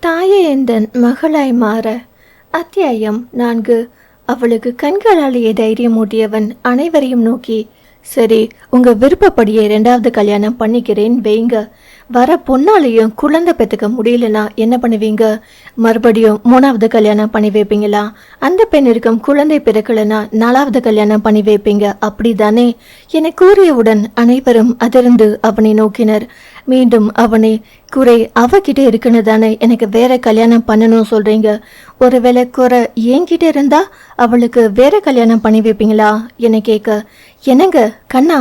தாயே எந்தன் மகளாய் மாற அத்தியாயம் நான்கு. அவளுக்கு கண்களாலேயே தைரியமூட்டியவன் அனைவரையும் நோக்கி சரி உங்க விருப்பப்படியே ரெண்டாவது கல்யாணம் பண்ணிக்கிறேன் வைங்க. வர பொண்ணாலையும் குழந்தை பெற்றுக்க முடியலனா என்ன பண்ணுவீங்க? மறுபடியும் மூணாவது கல்யாணம் பண்ணி வைப்பீங்களா? அந்த பெண்ணிற்கும் குழந்தை பிறக்கலனா நாலாவது கல்யாணம் பண்ணி வைப்பீங்க. அப்படிதானே? என கூறியவுடன் அனைவரும் அதிர்ந்து அவனை நோக்கினர். மீண்டும் அவனை குறை அவகிட்ட இருக்குன்னு தானே எனக்கு வேற கல்யாணம் பண்ணணும் சொல்றீங்க. ஒருவேளை குறை என்கிட்ட இருந்தா அவளுக்கு வேற கல்யாணம் பண்ணி வைப்பீங்களா? என கேட்க என்னங்க கண்ணா?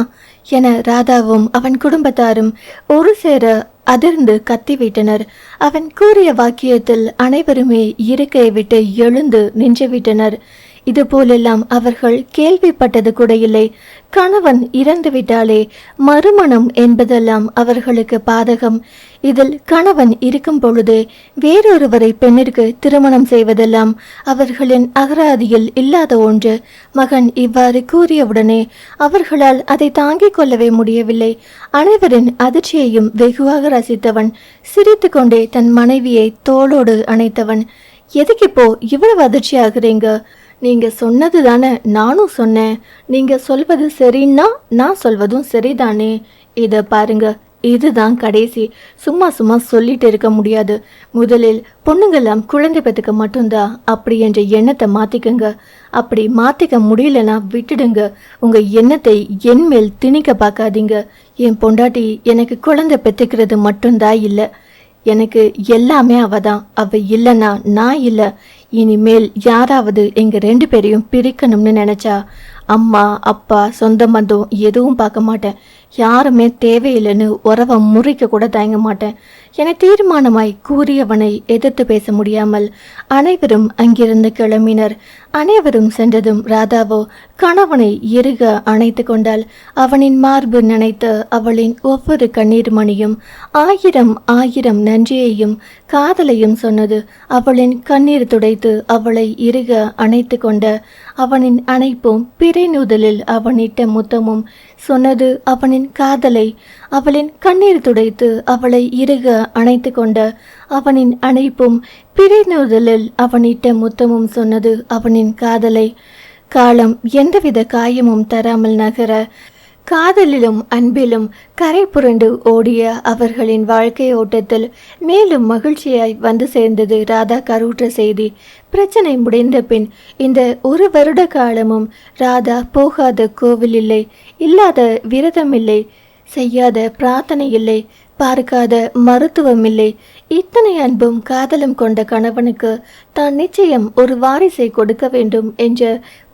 என ராதாவும் அவன் குடும்பத்தாரும் ஒரு சேர அதிர்ந்து கத்திவிட்டனர். அவன் கூறிய வாக்கியத்தில் அனைவருமே இருக்கையை விட்டு எழுந்து நின்றுவிட்டனர். இது போலெல்லாம் அவர்கள் கேள்விப்பட்டது கூட இல்லை. கணவன் இறந்து விட்டாலே மறுமணம் என்பதெல்லாம் அவர்களுக்கு பாதகம். இதில் கணவன் இருக்கும் பொழுது வேறொருவரை பெண்ணிற்கு திருமணம் செய்வதெல்லாம் அவர்களின் அகராதியில் இல்லாத ஒன்று. மகன் இவ்வாறு கூறியவுடனே அவர்களால் அதை தாங்கிக் கொள்ளவே முடியவில்லை. அனைவரின் அதிர்ச்சியையும் வெகுவாக ரசித்தவன் சிரித்து கொண்டே தன் மனைவியை தோளோடு அணைத்தவன். எதுக்கு இப்போ இவ்வளவு அதிர்ச்சி ஆகுறீங்க நீங்க சொன்னது தானே நானும் சொன்னேன். நீங்க சொல்வது சரின்னா நான் சொல்வதும் சரிதானே. இதை பாருங்க இதுதான் கடைசி. சும்மா சும்மா சொல்லிட்டு இருக்க முடியாது. முதலில் பொண்ணுங்கெல்லாம் குழந்தை பெற்றுக்க மட்டும்தான் அப்படி என்ற எண்ணத்தை மாற்றிக்கங்க அப்படி மாற்றிக்க முடியலனா விட்டுடுங்க. உங்கள் எண்ணத்தை என் மேல் திணிக்க பார்க்காதீங்க. என் பொண்டாட்டி எனக்கு குழந்தை பெற்றுக்கிறது மட்டும்தான் இல்லை. எனக்கு எல்லாமே அவ தான் அவ இல்லைன்னா நான் இல்லை. இனிமேல் யாராவது எங்கள் ரெண்டு பேரையும் பிரிக்கணும்னு நினச்சா அம்மா அப்பா சொந்த பந்தம் எதுவும் பார்க்க மாட்டேன். யாருமே தேவையில்லைன்னு உறவை முறிக்க கூட தயங்க மாட்டேன். என தீர்மானமாய் கூறியவனை எதிர்த்து பேச முடியாமல் அனைவரும் அங்கிருந்து கிளம்பினர். அனைவரும் சென்றதும் ராதாவோ கணவனை இறுக அணைத்து கொண்டாள். அவனின் மார்பு நினைத்து அவளின் ஒவ்வொரு கண்ணீர் மணியும் ஆயிரம் ஆயிரம் நன்றியையும் காதலையும் சொன்னது. அவளின் கண்ணீர் துடைத்து அவளை இறுக அணைத்து கொண்ட அவனின் அணைப்பும் பிறைநூதலில் அவனிட்ட முத்தமும் சொன்னது அவனின் காதலை. அவளின் கண்ணீர் துடைத்து அவளை இறுக அணைத்து கொண்ட அவனின் அணைப்பும் பிறைநூதலில் அவனிட்ட முத்தமும் சொன்னது அவனின் காதலை. காலம் எந்தவித காயமும் தராமல் நகர காதலிலும் அன்பிலும் கரை புரண்டு ஓடிய அவர்களின் வாழ்க்கை ஓட்டத்தில் மேலும் மகிழ்ச்சியாய் வந்து சேர்ந்தது ராதா கருவுற்ற செய்தி. பிரச்சனை முடிந்த பின் இந்த ஒரு வருட காலமும் ராதா போகாத கோவில் இல்லை இல்லாத விரதம் இல்லை செய்யாத பிரார்த்தனை இல்லை பார்க்காத மருத்துவம் இல்லை இத்தனை அன்பும் காதலும் கொண்ட கணவனுக்கு தான் நிச்சயம் ஒரு வாரிசை கொடுக்க வேண்டும் என்ற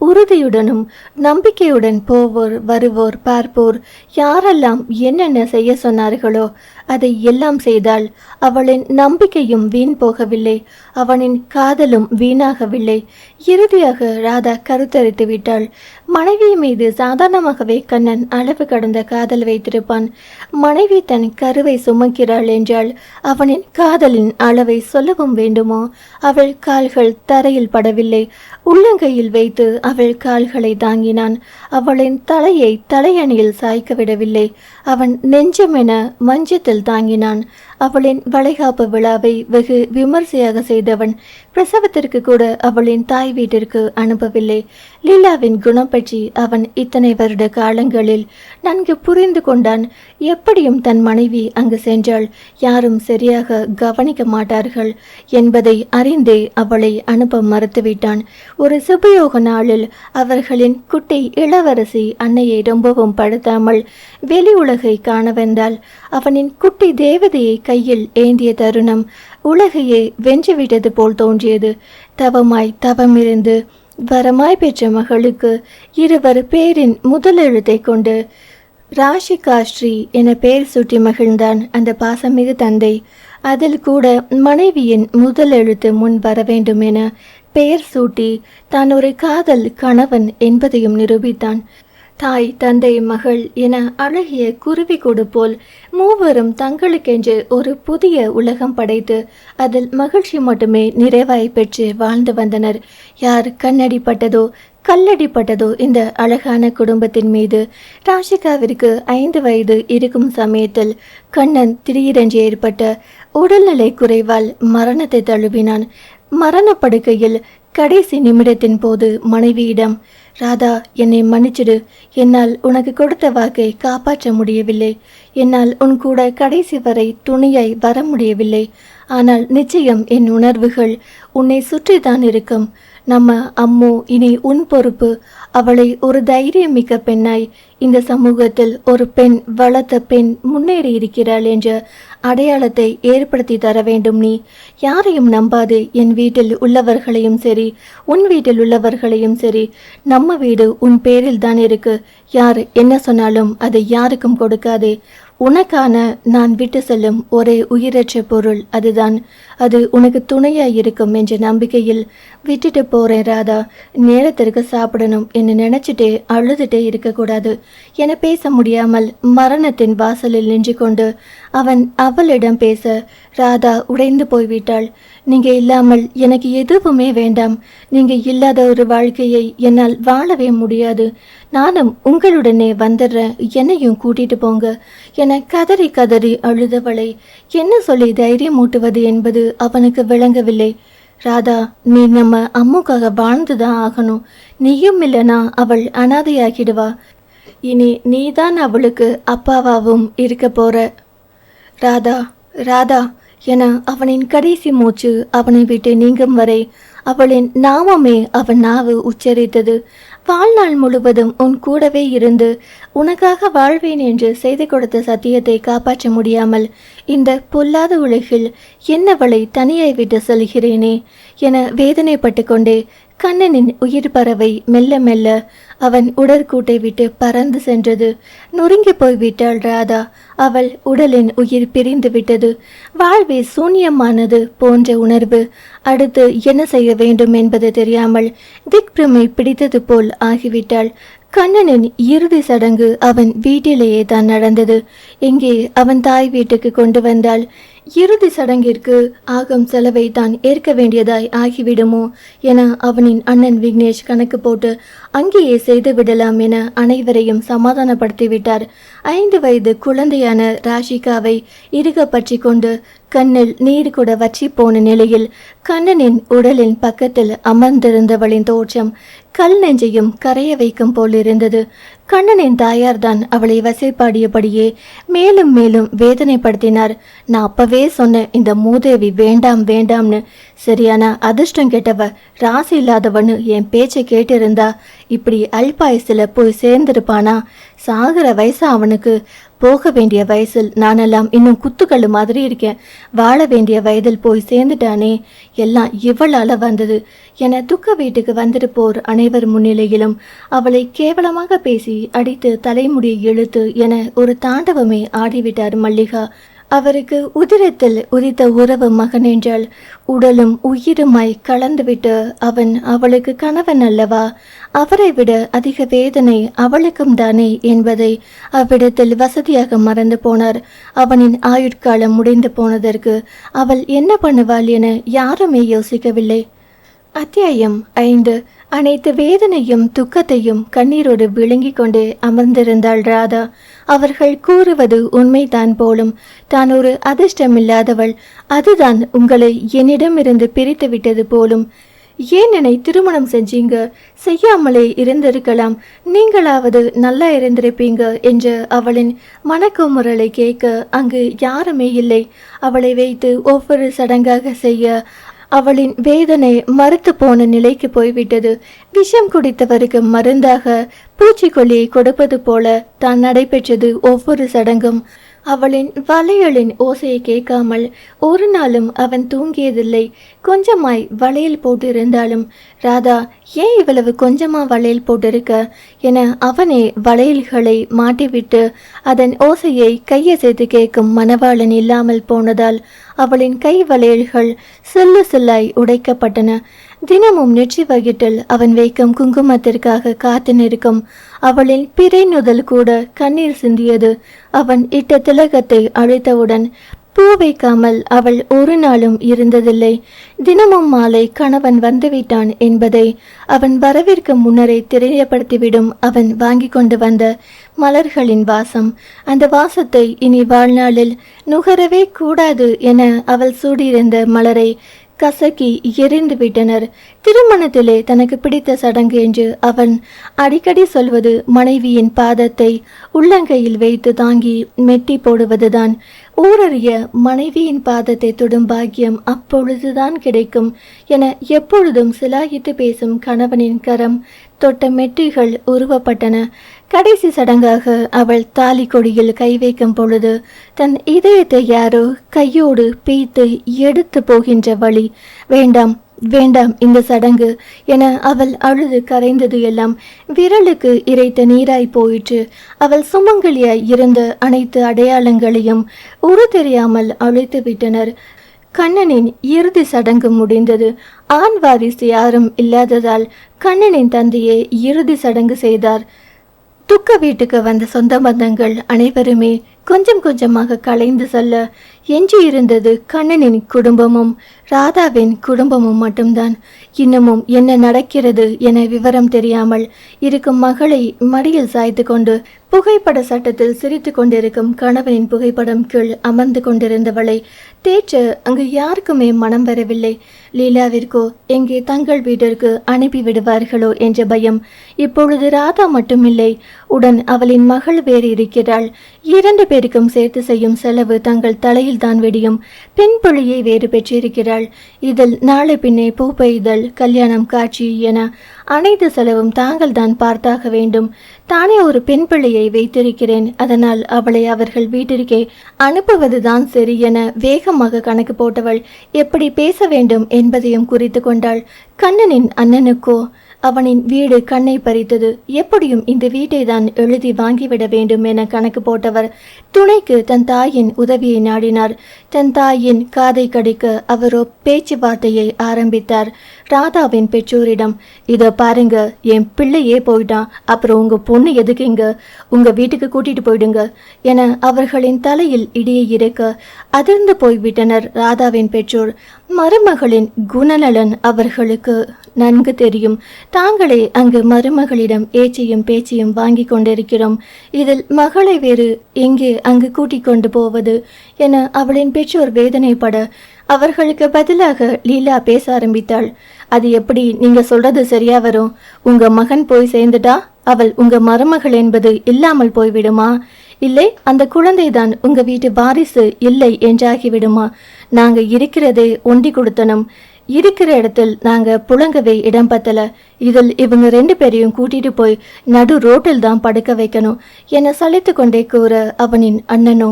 உறுதியுடனும் நம்பிக்கையுடன் போவோர் வருவோர் பார்ப்போர் யாரெல்லாம் என்னென்ன செய்ய சொன்னார்களோ அதை எல்லாம் செய்தால் அவளின் நம்பிக்கையும் வீண் போகவில்லை அவனின் காதலும் வீணாகவில்லை. இறுதியாக ராதா கருத்தரித்து விட்டாள். மனைவி மீது சாதாரணமாகவே கண்ணன் அளவு கடந்த காதல் வைத்திருப்பான். மனைவி தன் கருவை சுமக்கிறாள் என்றால் அவனின் காதலின் அளவை சொல்லவும் வேண்டுமோ? அவள் கால்கள் தரையில் படவில்லை. உள்ளங்கையில் வைத்து அவள் கால்களை தாங்கினான். அவளின் தலையை தலையணியில் சாய்க்க விடவில்லை. அவன் நெஞ்சமென மஞ்சத்தில் தாங்கினான். அவளின் வளைகாப்பு விழாவை வெகு விமர்சையாக செய்தவன் பிரசவத்திற்கு கூட அவளின் தாய் வீட்டிற்கு அனுப்பவில்லை. லீலாவின் குணம் பற்றி அவன் இத்தனை வருட காலங்களில் நன்கு புரிந்து கொண்டான். எப்படியும் தன் மனைவி அங்கு சென்றால் யாரும் சரியாக கவனிக்க மாட்டார்கள் என்பதை அறிந்தே அவளை அனுப்ப மறுத்துவிட்டான். ஒரு சுபயோக நாளில் அவர்களின் குட்டி இளவரசி அன்னையை ரொம்பவும் படுத்தாமல் வெளி காண காணவென்றால் அவனின் குட்டி தேவதையை கையில் ஏந்திய தருணம் உலகையே வென்றுவிட்டது போல் தோன்றியது. தவமாய் தவமிருந்து வரமாய் பெற்ற மகளுக்கு இருவர் பேரின் முதல் எழுத்தை கொண்டு ராஷிகாஸ்ரீ என பெயர் சூட்டி மகிழ்ந்தான் அந்த பாசமிகு தந்தை. அதில் கூட மனைவியின் முதல் எழுத்து முன் வர வேண்டும் என பெயர் சூட்டி தான் ஒரு காதல் கணவன் என்பதையும் நிரூபித்தான். தாய் தந்தை மகள் என அழகிய குருவி கூடு போல் மூவரும் தங்களுக்கென்று ஒரு புதிய உலகம் படைத்து அதில் மகிழ்ச்சி மட்டுமே நிறைவாய் பெற்று வாழ்ந்து வந்தனர். யார் கண்ணடிப்பட்டதோ கல்லடிப்பட்டதோ இந்த அழகான குடும்பத்தின் மீது ராஷிகாவிற்கு ஐந்து வயது இருக்கும் சமயத்தில் கண்ணன் திடீரென்று ஏற்பட்ட உடல்நிலை குறைவால் மரணத்தை தழுவினான். மரணப்படுக்கையில் கடைசி நிமிடத்தின் போது மனைவியிடம் ராதா என்னை மன்னிச்சிடு. என்னால் உனக்கு கொடுத்த வாக்கை காப்பாற்ற முடியவில்லை. என்னால் உன் கூட கடைசி வரை துணையாய் வர முடியவில்லை. ஆனால் நிச்சயம் என் உணர்வுகள் உன்னை சுற்றித்தான் இருக்கும். நம்ம அம்மு இனி உன் பொறுப்பு. அவளை ஒரு தைரியமிக்க பெண்ணாய் இந்த சமூகத்தில் ஒரு பெண் வளர்த்த பெண் முன்னேறி இருக்கிறாள் என்ற அடையாளத்தை ஏற்படுத்தி தர வேண்டும் நீ. யாரையும் நம்பாதே என் வீட்டில் உள்ளவர்களையும் சரி உன் வீட்டில் உள்ளவர்களையும் சரி. நம்ம வீடு உன் பேரில் தான் இருக்கு. யார் என்ன சொன்னாலும் அதை யாருக்கும் கொடுக்காதே. உனக்கான நான் விட்டு செல்லும் ஒரே உயிரற்ற பொருள் அதுதான். அது உனக்கு துணையாக இருக்கும் என்ற நம்பிக்கையில் விட்டுட்டு போறேன் ராதா. நேரத்திற்கு சாப்பிடணும் என்று நினைச்சிட்டே அழுதுட்டே இருக்கக்கூடாது. என பேச முடியாமல் மரணத்தின் வாசலில் நின்று கொண்டு அவன் அவளிடம் பேச ராதா உடைந்து போய்விட்டாள். நீங்க இல்லாமல் எனக்கு எதுவுமே வேண்டாம். நீங்க இல்லாத ஒரு வாழ்க்கையை என்னால் வாழவே முடியாது. நானும் உங்களுடனே வந்துடுறேன். என்னையும் கூட்டிட்டு போங்க. என கதறி கதறி அழுதவளை என்ன சொல்லி தைரியம் ஊட்டுவது என்பது அவனுக்கு விளங்கவில்லை. ராதா நீ நம்ம அம்முக்காக வாழ்ந்துதான் ஆகணும். நீயும் இல்லைனா அவள் அனாதையாகிடுவா. இனி நீதான் அவளுக்கு அப்பாவாவும் இருக்க போற. ராதா ராதா என அவனின் கடைசி மூச்சு அவனை விட்டு நீங்கும் வரை அவளின் நாமமே அவன் நாவு உச்சரித்தது. வாழ்நாள் முழுவதும் உன் கூடவே இருந்து உனக்காக வாழ்வேன் என்று செய்து கொடுத்த சத்தியத்தை காப்பாற்ற முடியாமல் இந்த பொல்லாத உலகில் என்னவளை தனியாய் விட்டு செல்கிறேனே என வேதனைப்பட்டு கொண்டே கண்ணனின் உயிர் பறவை மெல்ல மெல்ல அவன் உடற்கூட்டை விட்டு பறந்து சென்றது. நொறுங்கி போய்விட்டாள் ராதா. அவள் உடலின் உயிர் பிரிந்து விட்டது. வாழ்வே சூன்யமானது போன்ற உணர்வு. அடுத்து என்ன செய்ய வேண்டும் என்பது தெரியாமல் திக்பிரமை பிடித்தது போல் ஆகிவிட்டாள். கண்ணனின் இறுதி சடங்கு அவன் வீட்டிலேயே தான் நடந்தது. இங்கே அவன் தாய் வீட்டுக்கு கொண்டு வந்தால் இறுதி சடங்கிற்கு ஆகும் செலவை தான் ஏற்க வேண்டியதாய் ஆகிவிடுமோ என அவனின் அண்ணன் விக்னேஷ் கணக்கு போட்டு அங்கேயே செய்து விடலாம் என அனைவரையும் சமாதானப்படுத்தி விட்டார் ஐந்து வயது குழந்தையான ராஷிகாவை இறுக பற்றி கொண்டு கண்ணில் நீர் கூட வற்றி போன நிலையில் கண்ணனின் உடலின் பக்கத்தில் அமர்ந்திருந்தவளின் தோற்றம் கல் நெஞ்சையும் கரைய வைக்கும் போல் இருந்தது. கண்ணனின் தாயார்தான் அவளை வசைப்பாடியபடியே மேலும் மேலும் வேதனைப்படுத்தினார். நான் அப்பவே சொன்னேன் இந்த மூதேவி வேண்டாம் வேண்டாம்னு சரியான அதிர்ஷ்டம் கெட்டவ ராசி இல்லாதவனு என் பேச்சை கேட்டிருந்தா இப்படி அல்பாயசில் போய் சேர்ந்திருப்பானா? சாகிற வயசு அவனுக்கு. போக வேண்டிய வயசில் நானெல்லாம் இன்னும் குத்துக்கல்லு மாதிரி இருக்கேன். வாழ வேண்டிய வயதில் போய் சேர்ந்துட்டானே. எல்லாம் இவ்வளால வந்தது. என துக்க வீட்டுக்கு வந்திருப்போர் அனைவர் முன்னிலையிலும் அவளை கேவலமாக பேசி அடித்து தலைமுடியை இழுத்து என ஒரு தாண்டவமே ஆடிவிட்டார் மல்லிகா. அவருக்கு உதிரத்தில் உதித்த உறவு மகன் என்றால் உடலும் உயிருமாய் கலந்துவிட்டு அவன் அவளுக்கு கணவன் அல்லவா? அவரை விட அதிக வேதனை அவளுக்கும் தானே என்பதை அவ்விடத்தில் வசதியாக மறந்து போனார். அவனின் ஆயுட்காலம் முடிந்து போனதற்கு அவள் என்ன பண்ணுவாள் என யாருமே யோசிக்கவில்லை. அத்தியாயம் ஐந்து. அனைத்து வேதனையும் துக்கத்தையும் கண்ணீரோடு விழுங்கிக் கொண்டே அமர்ந்திருந்தாள் ராதா. அவர்கள் கூறுவது உண்மைதான் போலும். தான் ஒரு அதிர்ஷ்டமில்லாதவள். அதுதான் உங்களை என்னிடமிருந்து பிரித்து விட்டது போலும். ஏன் என்னை திருமணம் செஞ்சீங்க? செய்யாமலே இருந்திருக்கலாம். நீங்களாவது நல்லா இருந்திருப்பீங்க என்று அவளின் மனக்குமுறலை கேட்க அங்கு யாருமே இல்லை. அவளை வைத்து ஒவ்வொரு சடங்காக செய்ய அவளின் வேதனை மறுத்து போன நிலைக்கு போய்விட்டது. விஷம் குடித்தவருக்கு மருந்தாக பூச்சிக்கொல்லியை கொடுப்பது போல தான் நடைபெற்றது ஒவ்வொரு சடங்கும். அவளின் வளையலின் ஓசையை கேட்காமல் ஒரு நாளும் அவன் தூங்கியதில்லை. கொஞ்சமாய் வளையல் போட்டிருந்தாலும் ராதா ஏன் இவ்வளவு கொஞ்சமா வளையல் போட்டிருக்க? என அவனே வளையல்களை மாட்டிவிட்டு அதன் ஓசையை கையசைத்து கேட்கும் மணவாளன் இல்லாமல் போனதால் அவளின் கை வளையல்கள் சில்லு சில்லாய் உடைக்கப்பட்டன. தினமும் நெற்றி வகிட்டில் அவன் வைக்கும் குங்குமத்திற்காக காத்து நிற்கும் அவளின் பிறை நுதல் கூட கண்ணீர் சிந்தியது. அவன் இட்ட திலகத்தை அழைத்தவுடன் பூ வைக்காமல் அவள் ஒரு நாளும் இருந்ததில்லை. தினமும் மாலை கணவன் வந்துவிட்டான் என்பதை அவன் வரவிற்கு முன்னரே தெரியப்படுத்திவிடும் அவன் வாங்கி கொண்டு வந்த மலர்களின் வாசம். அந்த வாசத்தை இனி வாழ்நாளில் நுகரவே கூடாது என அவள் சூடியிருந்த மலரை கசக்கி எரிந்து விட்டனர். திருமணத்திலே தனக்கு பிடித்த சடங்கு என்று அவன் அடிக்கடி சொல்வது மனைவியின் பாதத்தை உள்ளங்கையில் வைத்து தாங்கி மெட்டி போடுவதுதான். ஊரறிய மனைவியின் பாதத்தை தொடும் பாக்கியம் அப்பொழுதுதான் கிடைக்கும் என எப்பொழுதும் சிலாகித்து பேசும் கணவனின் கரம் தொட்ட மெட்டிகள் உருவப்பட்டன. கடைசி சடங்காக அவள் தாலி கொடியில் கை வைக்கும் பொழுது தன் இதயத்தை யாரோ கையோடு பீத்து எடுத்து போகின்ற வழி வேண்டாம் வேண்டாம் இந்த சடங்கு என அவள் அழுது கரைந்தது எல்லாம் விரலுக்கு இறைத்த நீராய் போயிற்று. அவள் சுமங்கலியாய் இருந்த அனைத்து அடையாளங்களையும் உரு தெரியாமல் அழைத்து விட்டனர். கண்ணனின் இறுதி சடங்கு முடிந்தது. ஆண் வாரிசு யாரும் இல்லாததால் கண்ணனின் தந்தையே இறுதி சடங்கு செய்தார். துக்க வீட்டுக்கு வந்த சொந்த பந்தங்கள் அனைவருமே கொஞ்சம் கொஞ்சமாக கலைந்து செல்ல எஞ்சி இருந்தது கண்ணனின் குடும்பமும் ராதாவின் குடும்பமும் மட்டும்தான். இன்னமும் என்ன நடக்கிறது என விவரம் தெரியாமல் இருக்கும் மகளை மடியில் சாய்த்து கொண்டு புகைப்பட சட்டத்தில் சிரித்து கொண்டிருக்கும் கணவனின் புகைப்படம் கீழ் அமர்ந்து கொண்டிருந்தவளை தேற்ற அங்கு யாருக்குமே மனம் வரவில்லை. லீலாவிற்கோ எங்கே தங்கள் வீட்டிற்கு அனுப்பி விடுவார்களோ என்ற பயம் இப்பொழுது ராதா மட்டுமில்லை. உடன் அவளின் மகள் வேறு இருக்கிறாள். இரண்டு பேருக்கும் சேர்த்து செய்யும் செலவு தங்கள் தலையில் தான் வெடியும். பெண் புள்ளியை வேறு பெற்றிருக்கிறாள். இதில் நாளை பின்னே பூ பெய்தல் கல்யாணம் காட்சி என அனைத்து செலவும் தாங்கள் தான் பார்த்தாக வேண்டும். தானே ஒரு பெண் பிள்ளையை வைத்திருக்கிறேன். அதனால் அவளை அவர்கள் வீட்டிற்கே அனுப்புவதுதான் சரி என வேகமாக கணக்கு போட்டவள் எப்படி பேச வேண்டும்? என்பதையும் குறித்து கொண்டாள். கண்ணனின் அண்ணனுக்கோ? அவனின் வீடு கண்ணை பறித்தது. எப்படியும் இந்த வீட்டை தான் எழுதி வாங்கிவிட வேண்டும் என கணக்கு போட்டவர் துணைக்கு தன் தாயின் உதவியை நாடினார். தன் தாயின் காதை கடிக்க அவரோ பேச்சுவார்த்தையை ஆரம்பித்தார். ராதாவின் பெற்றோரிடம் இதை பாருங்க என் பிள்ளையே போயிட்டான். அப்புறம் உங்க பொண்ணு எதுக்குங்க உங்க வீட்டுக்கு கூட்டிட்டு போயிடுங்க என அவர்களின் தலையில் இடியை இருக்க அதிர்ந்து போய்விட்டனர் ராதாவின் பெற்றோர். மருமகளின் குணநலன் அவர்களுக்கு நன்கு தெரியும். தாங்களே அங்கு மருமகளிடம் ஏச்சையும் பேச்சையும் வாங்கி கொண்டிருக்கிறோம். இதில் மகளை வேறு எங்கே அங்கு கூட்டிக் கொண்டு போவது என அவளின் பெற்றோர் வேதனைப்பட அவர்களுக்கு பதிலாக லீலா பேச ஆரம்பித்தாள். அது எப்படி? நீங்க சொல்றது சரியா வரும். உங்க மகன் போய் சேர்ந்துட்டா? அவள் உங்க மருமகள் என்பது இல்லாமல் போய்விடுமா? இல்லை அந்த குழந்தைதான் உங்க வீட்டு வாரிசு இல்லை என்றாகிவிடுமா? நாங்க இருக்கிறதே ஒண்டி கொடுத்தனும். இருக்கிற இடத்தில் நாங்க புழங்கவே இடம் பத்தல. இதில் இவங்க ரெண்டு பேரையும் கூட்டிட்டு போய் நடு ரோட்டில் தான் படுக்க வைக்கணும் என சளைத்து கொண்டே கூற அவனின் அண்ணனோ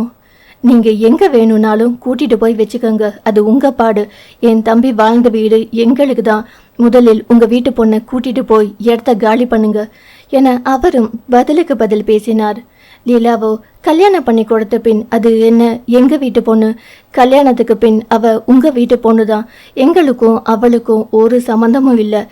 நீங்க எங்க வேணும்னாலும் கூட்டிட்டு போய் வச்சுக்கோங்க. அது உங்க பாடு. என் தம்பி வாழ்ந்த வீடு எங்களுக்கு தான். முதலில் உங்க வீட்டு பொண்ணை கூட்டிட்டு போய் இடத்த காலி பண்ணுங்க என அவரும் பதிலுக்கு பதில் பேசினார். லீலாவோ கல்யாணம் பண்ணி கொடுத்த பின் அது என்ன? எங்க வீட்டு பொண்ணு? கல்யாணத்துக்கு பின் அவ உங்க வீட்டு பொண்ணு தான் எங்களுக்கும் அவளுக்கும் ஒரு சம்மந்தமும் இல்லை.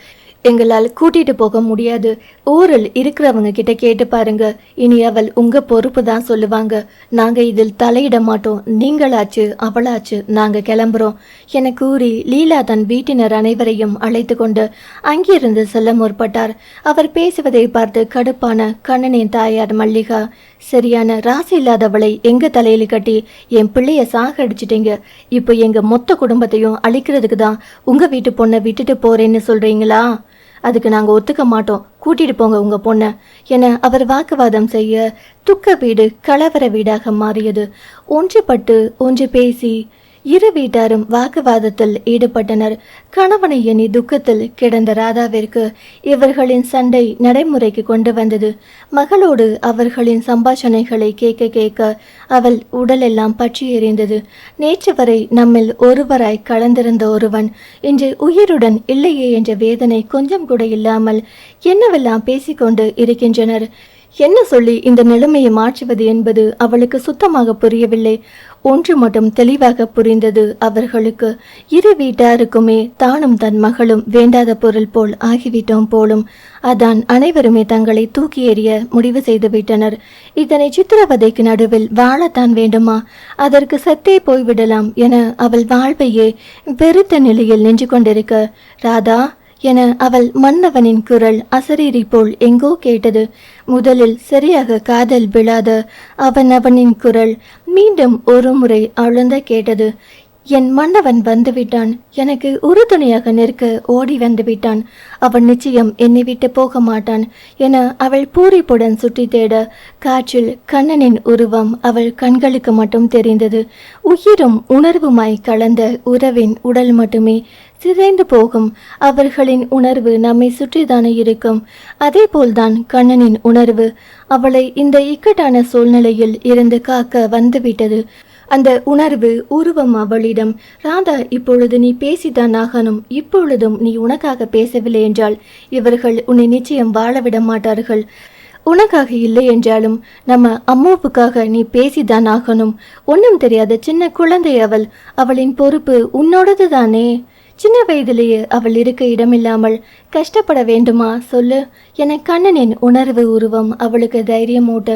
எங்களால் கூட்டிட்டு போக முடியாது. ஊரில் இருக்கிறவங்க கிட்ட கேட்டு பாருங்க. இனி அவள் உங்க பொறுப்பு தான் சொல்லுவாங்க. நாங்க இதில் தலையிட மாட்டோம். நீங்களாச்சு அவளாச்சு நாங்க கிளம்புறோம். என கூறி லீலா தன் வீட்டினர் அனைவரையும் அழைத்து கொண்டு அங்கிருந்து செல்ல முற்பட்டார். அவர் பேசுவதை பார்த்து கடுப்பான கண்ணனின் தாயார் மல்லிகா சரியான ராசி இல்லாதவளை எங்க தலையில கட்டி என் பிள்ளைய சாகடிச்சிட்டீங்க இப்போ எங்க மொத்த குடும்பத்தையும் அழிக்கிறதுக்கு தான் உங்க வீட்டு பொண்ணை விட்டுட்டு போறேன்னு சொல்றீங்களா? அதுக்கு நாங்கள் ஒத்துக்க மாட்டோம். கூட்டிட்டு போங்க உங்க பொண்ணை. என அவர் வாக்குவாதம் செய்ய துக்க வீடு கலவர வீடாக மாறியது. ஒன்றுபட்டு ஒன்று பேசி இரு வீட்டாரும் வாக்குவாதத்தில் ஈடுபட்டனர். கணவனை எண்ணி துக்கத்தில் கிடந்த ராதாவிற்கு இவர்களின் சண்டை நடைமுறைக்கு கொண்டு வந்தது. மகளோடு அவர்களின் சம்பாஷணைகளை கேட்க கேட்க அவள் உடலெல்லாம் பற்றி எறிந்தது நேற்று வரை நம்மில் ஒருவராய் கலந்திருந்த ஒருவன் இன்று உயிருடன் இல்லையே என்ற வேதனை கொஞ்சம் கூட இல்லாமல் என்னவெல்லாம் பேசிக்கொண்டு இருக்கின்றனர்? என்ன சொல்லி இந்த நிலைமையை மாற்றுவது என்பது அவளுக்கு சுத்தமாக புரியவில்லை. ஒன்று மட்டும் தெளிவாக புரிந்தது அவர்களுக்கு இரு வீட்டாருக்குமே தானும் தன் மகளும் வேண்டாத பொருள் போல் ஆகிவிட்டோம் போலும். அதான் அனைவருமே தங்களை தூக்கி எறிய முடிவு செய்து விட்டனர். இதனை சித்திரவதைக்கு நடுவில் வாழத்தான் வேண்டுமா? அதற்கு சத்தே போய்விடலாம் என அவள் வாழ்வையே வெறுத்த நிலையில் நின்று கொண்டிருக்க ராதா என அவள் மன்னவனின் குரல் அசரீரி போல் எங்கோ கேட்டது. முதலில் சரியாக காதல் விழாத அவன் அவனின் குரல் மீண்டும் ஒரு முறை அழுந்த கேட்டது. என் மன்னவன் வந்துவிட்டான். எனக்கு உறுதுணையாக நிற்க ஓடி வந்துவிட்டான். அவன் நிச்சயம் என்னை விட்டு போக மாட்டான் என அவள் பூரிப்புடன் சுற்றி தேட காற்றில் கண்ணனின் உருவம் அவள் கண்களுக்கு மட்டும் தெரிந்தது. உயிரும் உணர்வுமாய் கலந்த உறவின் உடல் மட்டுமே சிதைந்து போகும். அவர்களின் உணர்வு நம்மை சுற்றிதானே இருக்கும். அதே போல்தான் கண்ணனின் உணர்வு. அவளை இந்த இக்கட்டான சூழ்நிலையில் இருந்து காக்க வந்துவிட்டது. அந்த உணர்வு உருவம் அவளிடம் ராதா இப்பொழுது நீ பேசித்தான் ஆகணும். இப்பொழுதும் நீ உனக்காக பேசவில்லை என்றால் இவர்கள் உன்னை நிச்சயம் வாழ விட மாட்டார்கள். உனக்காக இல்லை என்றாலும் நம்ம அம்மாவுக்காக நீ பேசிதான் ஆகணும். ஒன்றும் தெரியாத சின்ன குழந்தை அவள். அவளின் பொறுப்பு உன்னோடது தானே சின்ன வயதிலேயே அவள் இருக்க இடமில்லாமல் கஷ்டப்பட வேண்டுமா சொல்லு. என கண்ணனின் உணர்வு உருவம் அவளுக்கு தைரியமூட்ட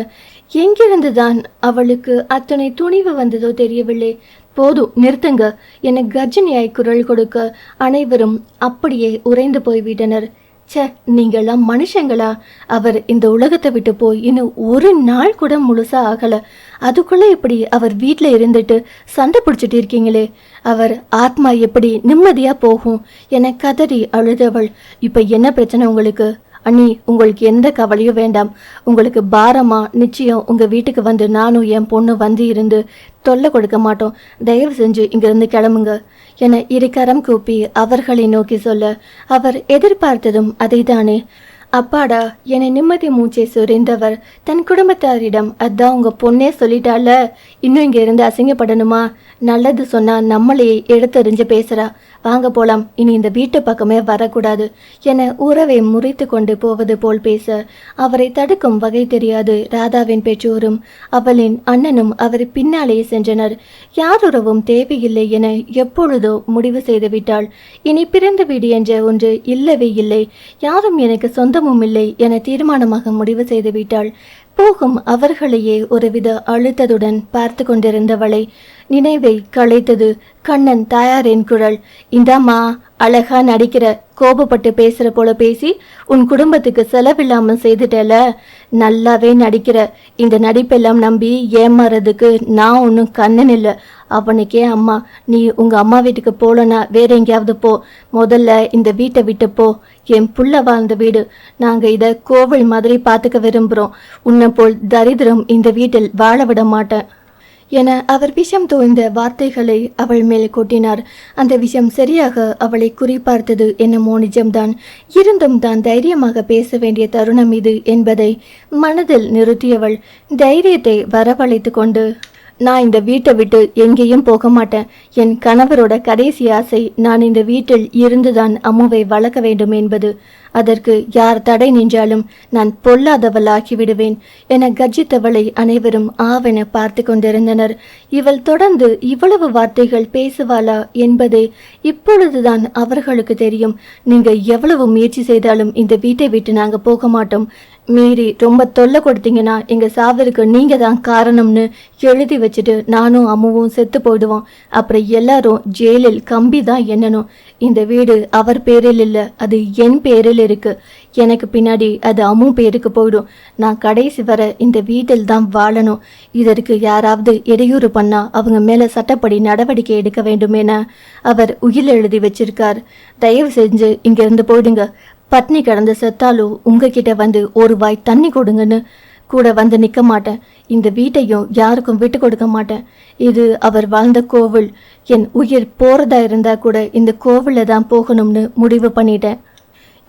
எங்கிருந்துதான் அவளுக்கு அத்தனை துணிவு வந்ததோ தெரியவில்லை. போதும் நிறுத்துங்க என கர்ஜனியாய் குரல் கொடுக்க அனைவரும் அப்படியே உறைந்து போய்விட்டனர். ச்சே நீங்களாம் மனுஷங்களா? அவர் இந்த உலகத்தை விட்டு போய் இன்னும் ஒரு நாள் கூட முழுசா ஆகலை. அதுக்குள்ளே இப்படி அவர் வீட்டில் இருந்துட்டு சண்டை பிடிச்சிட்டு இருக்கீங்களே அவர் ஆத்மா எப்படி நிம்மதியாக போகும் என கதறி அழுதவள். இப்போ என்ன பிரச்சனை உங்களுக்கு? அண்ணி உங்களுக்கு எந்த கவலையும் வேண்டாம். உங்களுக்கு பாரமா நிச்சயம் உங்கள் வீட்டுக்கு வந்து நானும் என் பொண்ணு வந்து இருந்து தொல்லை கொடுக்க மாட்டோம். தயவு செஞ்சு இங்கிருந்து கிளம்புங்க என இருகரம் கூப்பி அவர்களை நோக்கி சொல்ல அவர் எதிர்பார்த்ததும் அதைதானே அப்பாடா என நிம்மதி மூச்சை சுரிந்தவர் தன் குடும்பத்தாரிடம் அதான் உங்க பொண்ணே சொல்லிட்டால இன்னும் இங்க இருந்து அசிங்கப்படணுமா? நல்லது சொன்னா நம்மளையே எடுத்தெறிஞ்சு பேசுறா. வாங்க போலாம். இனி இந்த வீட்டு பக்கமே வரக்கூடாது. என உறவை முறித்து கொண்டு போவது போல் பேச அவரை தடுக்கும் வகை தெரியாது ராதாவின் பெற்றோரும். அவளின் அண்ணனும் அவர் பின்னாலே சென்றனர். யாருறவும் தேவையில்லை என எப்பொழுதோ முடிவு செய்து விட்டாள் இனி பிறந்த வீடு என்ற ஒன்று இல்லவே இல்லை. யாரும் எனக்கு சொந்த சொந்தமும் இல்லை என தீர்மானமாக முடிவு செய்துவிட்டாள். போகும் அவர்களையே ஒருவித அழுத்தத்துடன் பார்த்து கொண்டிருந்தவளை நினைவை களைத்தது கண்ணன் தாயாரின் குரல். இந்தாம்மா அழகா நடிக்கிற கோபப்பட்டு பேசுற போல பேசி உன் குடும்பத்துக்கு செலவில்லாம செய்துட்டல. நல்லாவே நடிக்கிற இந்த நடிப்பெல்லாம் நம்பி ஏமாறதுக்கு நான் ஒன்றும் கண்ணன் இல்லை. அவனுக்கே அம்மா நீ உங்க அம்மா வீட்டுக்கு போலனா வேற எங்கேயாவது போ. முதல்ல இந்த வீட்டை விட்டு போ. என் புள்ள வாழ்ந்த வீடு. நாங்க இதை கோவில் மாதிரி பார்த்துக்க விரும்புறோம். உன்னை போல் தரித்திரம் இந்த வீட்டில் வாழ விட மாட்டேன். என அவர் விஷம் தோய்ந்த வார்த்தைகளை அவள் மேல் கொட்டினார். அந்த விஷம் சரியாக அவளை குறிப்பார்த்தது என்னமோ நிஜம்தான். இருந்தும் தான் தைரியமாக பேச வேண்டிய தருணம் இது என்பதை மனதில் நிறுத்தியவள் தைரியத்தை வரவழைத்து கொண்டு நான் இந்த வீட்டை விட்டு எங்கேயும் போக மாட்டேன். என் கணவரோட கடைசி ஆசை நான் இந்த வீட்டில் இருந்துதான் அம்முவை வளர்க்க வேண்டும் என்பது. அதற்கு யார் தடை நின்றாலும் நான் பொல்லாதவள் ஆக்கிவிடுவேன் என கர்ஜித்தவளை அனைவரும் ஆவென பார்த்து கொண்டிருந்தனர். இவள் தொடர்ந்து இவ்வளவு வார்த்தைகள் பேசுவாளா என்பது இப்பொழுதுதான் அவர்களுக்கு தெரியும். நீங்க எவ்வளவு முயற்சி செய்தாலும் இந்த வீட்டை விட்டு நாங்க போக மாட்டோம். மீறி ரொம்ப தொல்லை கொடுத்தீங்கன்னா எங்கள் சாவதற்கு நீங்கள் தான் காரணம்னு எழுதி வச்சுட்டு நானும் அம்முவும் செத்து போயிடுவோம். அப்புறம் எல்லாரும் ஜெயிலில் கம்பி தான் எண்ணணும். இந்த வீடு அவர் பேரில் இல்லை அது என் பேரில் இருக்குது எனக்கு பின்னாடி அது அம்மு பேருக்கு போயிடும். நான் கடைசி வர இந்த வீட்டில் தான் வாழணும். இதற்கு யாராவது இடையூறு பண்ணால் அவங்க மேலே சட்டப்படி நடவடிக்கை எடுக்க வேண்டுமென அவர் உயில் எழுதி வச்சிருக்கார். தயவு செஞ்சு இங்கேருந்து போயிடுங்க. பத்னி கிடந்து செத்தாலும் உங்ககிட்ட வந்து ஒரு வாய் தண்ணி கொடுங்கன்னு கூட வந்து நிற்க மாட்டேன். இந்த வீட்டையும் யாருக்கும் விட்டு கொடுக்க மாட்டேன். இது அவர் வாழ்ந்த கோவில். என் உயிர் போகிறதா இருந்தால் கூட இந்த கோவிலில் தான் போகணும்னு முடிவு பண்ணிட்டேன்.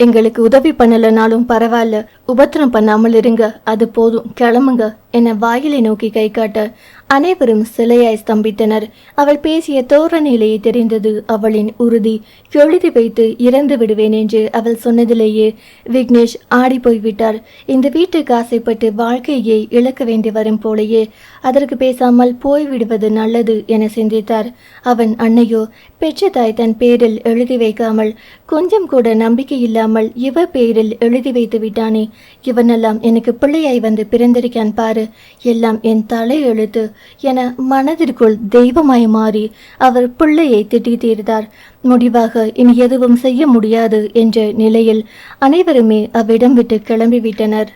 எங்களுக்கு உதவி பண்ணலைனாலும் பரவாயில்ல. உபத்திரம் பண்ணாமல் இருங்க. அது போதும். கிளம்புங்க. என வாயிலை நோக்கி கை காட்ட அனைவரும் சிலையாய் ஸ்தம்பித்தனர். அவள் பேசிய தோரணையிலேயே தெரிந்தது அவளின் உறுதி. எழுதி வைத்து இறந்து விடுவேன் என்று அவள் சொன்னதிலேயே விக்னேஷ் ஆடி போய்விட்டார். இந்த வீட்டுக்கு ஆசைப்பட்டு வாழ்க்கையை இழக்க வேண்டி வரும் போலேயே அதற்கு பேசாமல் போய்விடுவது நல்லது என சிந்தித்தார். அவன் அன்னையோ பெற்ற தாய் தன் பேரில் எழுதி வைக்காமல் கொஞ்சம் கூட நம்பிக்கை இல்லாமல் இவ பேரில் எழுதி வைத்து விட்டானே. இவனெல்லாம் எனக்கு பிள்ளையாய் வந்து பிறந்திருக்கான் பாரு. எல்லாம் என் தலை எழுத்து என மனதிற்குள் தெய்வமாய் மாறி அவர் பிள்ளையை திட்டி தீர்த்தார். முடிவாக இனி எதுவும் செய்ய முடியாது என்ற நிலையில் அனைவருமே அவ்விடம் விட்டு கிளம்பிவிட்டனர்.